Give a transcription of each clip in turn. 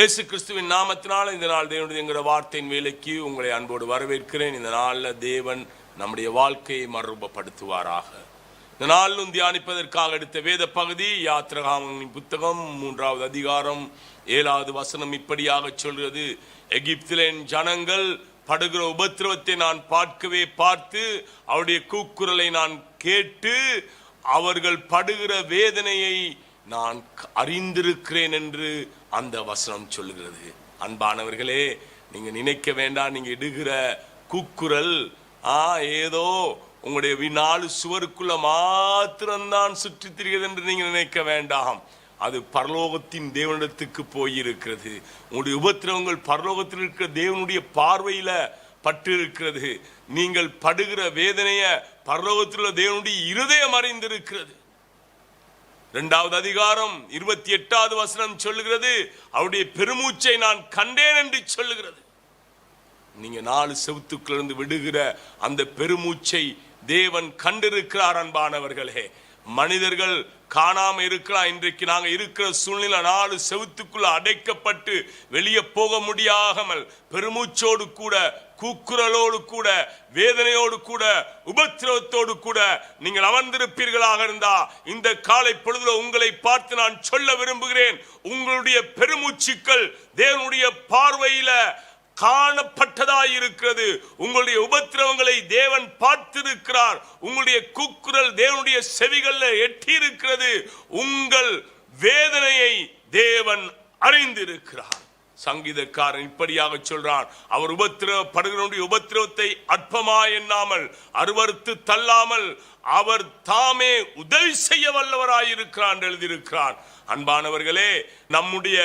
இயேசு கிறிஸ்துவின் நாமத்தினால் இந்த நாள் தேவனுடைய என்கிற வார்த்தையின் வேலைக்கு உங்களை அன்போடு வரவேற்கிறேன். இந்த நாளில் தேவன் நம்முடைய வாழ்க்கையை மறுரூபப்படுத்துவாராக. இந்த நாளிலும் தியானிப்பதற்காக எடுத்த வேத பகுதி யாத்திரகாமின் புத்தகம் மூன்றாவது அதிகாரம் ஏழாவது வசனம் இப்படியாக சொல்கிறது. எகிப்திலின் ஜனங்கள் படுகிற உபத்திரவத்தை நான் பார்க்கவே பார்த்து அவருடைய கூக்குரலை நான் கேட்டு அவர்கள் படுகிற வேதனையை நான் அறிந்திருக்கிறேன் என்று அந்த வசனம் சொல்லுகிறது. அன்பானவர்களே நீங்க நினைக்க வேண்டாம் நீங்க இடுகிற கூக்குரல் ஆ ஏதோ உங்களுடைய நாலு சுவருக்குள்ள மாத்திரம்தான் சுற்றித் திரிகிறது என்று நீங்கள் நினைக்க வேண்டாம். அது பரலோகத்தின் தேவனிடத்துக்கு போயிருக்கிறது. உங்களுடைய உபத்திரவங்கள் பரலோகத்தில் இருக்கிற தேவனுடைய பார்வையில பட்டு இருக்கிறது நீங்கள் படுகிற வேதனைய பரலோகத்தில் உள்ள தேவனுடைய இருதயம் அறிந்திருக்கிறது. இரண்டாவது அதிகாரம் இருபத்தி எட்டாவது வசனம் சொல்லுகிறது அவருடைய பெருமூச்சை நான் கண்டேன் என்று சொல்லுகிறது. நீங்க நாலு செவுத்துக்களிருந்து விடுகிற அந்த பெருமூச்சை தேவன் கண்டிருக்கிறார் அன்பானவர்களே. மனிதர்கள் காணாம இருக்கலாம் இன்றைக்கு நாங்க இருக்கிற சூழ்நிலை நாலு செவுத்துக்குள்ள அடைக்கப்பட்டு வெளியே போக முடியாமல் பெருமூச்சோடு கூட கூக்குரலோடு கூட வேதனையோடு கூட உபத்திரவத்தோடு கூட நீங்கள் அமர்ந்திருப்பீர்களாக இருந்தா இந்த காலை பொழுதுல உங்களை பார்த்து நான் சொல்ல விரும்புகிறேன். உங்களுடைய பெருமூச்சுக்கள் தேவனுடைய பார்வையில காணப்பட்டதாய் இருக்கிறது. உங்களுடைய உபத்திரவங்களை தேவன் பார்த்திருக்கிறார். உங்களுடைய கூக்குரல் தேவனுடைய செவிகள்ல எட்டி இருக்கிறது உங்கள் வேதனையை தேவன் அறிந்திருக்கிறார். சங்கீதக்காரன் இப்படியாக சொல்றான். அவர் உபத்திரப்படுகிறவனுடைய உபத்திரவத்தை அற்பமா எண்ணாமல் அருவறுத்து தள்ளாமல் அவர் தாமே உதவி செய்ய வல்லவராயிருக்கிறான் எழுதியிருக்கிறான். அன்பானவர்களே நம்முடைய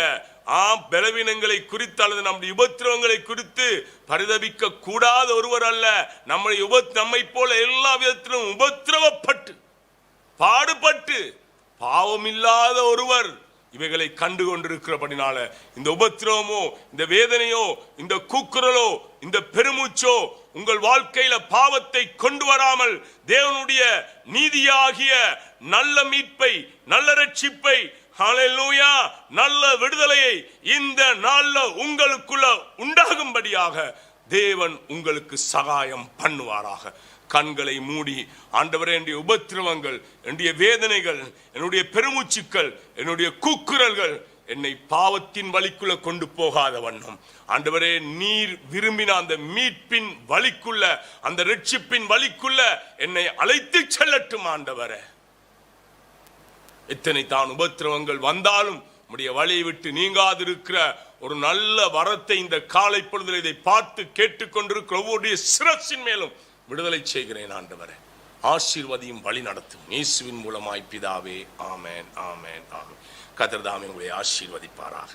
ஆ பலவீனங்களை குறித்து அல்லது நம்முடைய உபத்திரவங்களை குறித்து பரிதபிக்க கூடாத ஒருவர் அல்ல. நம்முடைய உப நம்மை போல எல்லா விதத்திலும் உபத்திரவப்பட்டு பாடுபட்டு பாவமில்லாத ஒருவர் இவைகளை கண்டு கொண்டிருக்கிறபடினால இந்த உபத்திரவமோ இந்த வேதனையோ இந்த கூக்குரலோ இந்த பெருமூச்சோ உங்கள் வாழ்க்கையில பாவத்தை கொண்டு வராமல் தேவனுடைய நீதியாகிய நல்ல மீட்பை நல்ல ரட்சிப்பை ஹalleluya நல்ல விடுதலையை இந்த நாள்ல உங்களுக்குள்ள உண்டாகும்படியாக தேவன் உங்களுக்கு சகாயம் பண்ணுவாராக. கண்களை மூடி ஆண்டவரே என்னுடைய உபத்திரவங்கள் என்னுடைய வேதனைகள் என்னுடைய பெருமூச்சுக்கள் என்னுடைய கூக்குரல்கள் என்னை பாவத்தின் வழிக்குள்ள கொண்டு போகாத வண்ணம். ஆண்டவரே நீர் விரும்பின அந்த மீட்பின் வழிக்குள்ள அந்த ரட்சிப்பின் வழிக்குள்ள என்னை அழைத்து செல்லட்டும் ஆண்டவரே. எத்தனை தான் உபத்திரவங்கள் வந்தாலும் உடைய வழியை விட்டு நீங்காதிருக்கிற ஒரு நல்ல வரத்தை இந்த காலை பொழுதில் இதை பார்த்து கேட்டுக்கொண்டிருக்கிற ஒவ்வொருடைய சிரசின் மேலும் விடுதலை செய்கிறேன் ஆண்டவரே. ஆசீர்வதியும் வழி நடத்தும். இயேசுவின் மூலமாய் பிதாவே ஆமேன் ஆமேன் ஆமேன். கதிர்தாமே உங்களை ஆசீர்வதிப்பாராக.